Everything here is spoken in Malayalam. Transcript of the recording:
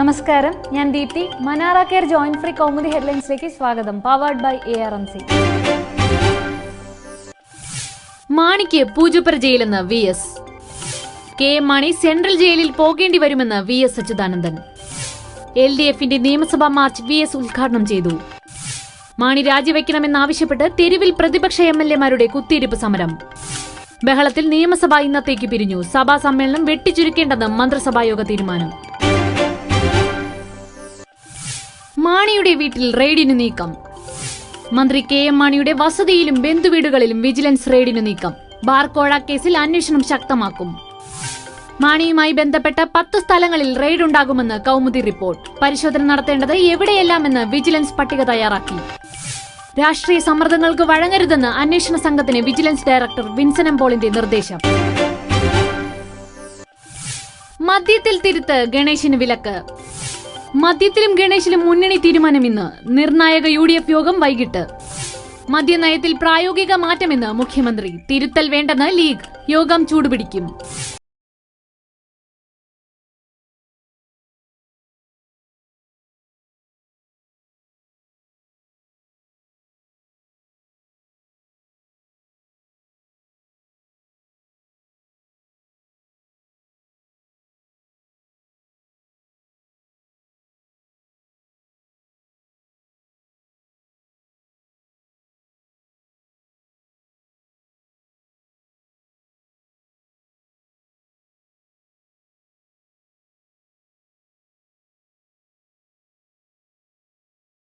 നമസ്കാരം. ഞാൻ ദീപ്തി. മനാറ കെയർ ജോയിന്റ് ഫ്രീ കൗമുദി ഹെഡ്ലൈൻസിലേക്ക് സ്വാഗതം. Powered by A R M C മാണിക്ക് Poojappura ജയിലെന്ന് V S K M Mani central ജയിലിൽ പോകേണ്ടി വരുമെന്ന് V S Achuthanandan. L D എഫിന്റെ നിയമസഭാ മാർച്ച് വി എസ് ഉദ്ഘാടനം ചെയ്തു. മാണി രാജിവെക്കണമെന്നാവശ്യപ്പെട്ട് തെരുവിൽ പ്രതിപക്ഷ എം എൽ എമാരുടെ കുത്തിയിരിപ്പ് സമരം. ബഹളത്തിൽ നിയമസഭ ഇന്നത്തേക്ക് പിരിഞ്ഞു. സഭാ സമ്മേളനം വെട്ടിച്ചുരുക്കേണ്ടെന്ന് മന്ത്രിസഭായോഗ തീരുമാനം. മാണിയുടെ വീട്ടിൽ റെയ്ഡിനു നീക്കം. മന്ത്രി കെ എം മാണിയുടെ വസതിയിലും ബന്ധുവീടുകളിലും വിജിലൻസ് റെയ്ഡിനു നീക്കം. ബാർക്കോഴ കേസിൽ അന്വേഷണം ശക്തമാക്കും. മാണിയുമായി ബന്ധപ്പെട്ട പത്ത് സ്ഥലങ്ങളിൽ റെയ്ഡ് ഉണ്ടാകുമെന്ന് കൗമുദി റിപ്പോർട്ട്. പരിശോധന നടത്തേണ്ടത് എവിടെയെല്ലാമെന്ന് വിജിലൻസ് പട്ടിക തയ്യാറാക്കി. രാഷ്ട്രീയ സമ്മർദ്ദങ്ങൾക്ക് വഴങ്ങരുതെന്ന് അന്വേഷണ സംഘത്തിന് വിജിലൻസ് ഡയറക്ടർ വിൻസൻ എംപോളിന്റെ നിർദ്ദേശം. മദ്യത്തിൽ തിരുത്ത് ഗണേശിന് വിലക്ക്. മദ്യത്തിലും ഗണേശിലും മുന്നണി തീരുമാനം ഇന്ന് നിർണായക യു ഡി എഫ് യോഗം വൈകിട്ട്. മദ്യനയത്തിൽ പ്രായോഗിക മാറ്റമെന്ന് മുഖ്യമന്ത്രി. തിരുത്തൽ വേണ്ടെന്ന് ലീഗ്. യോഗം ചൂടുപിടിക്കും.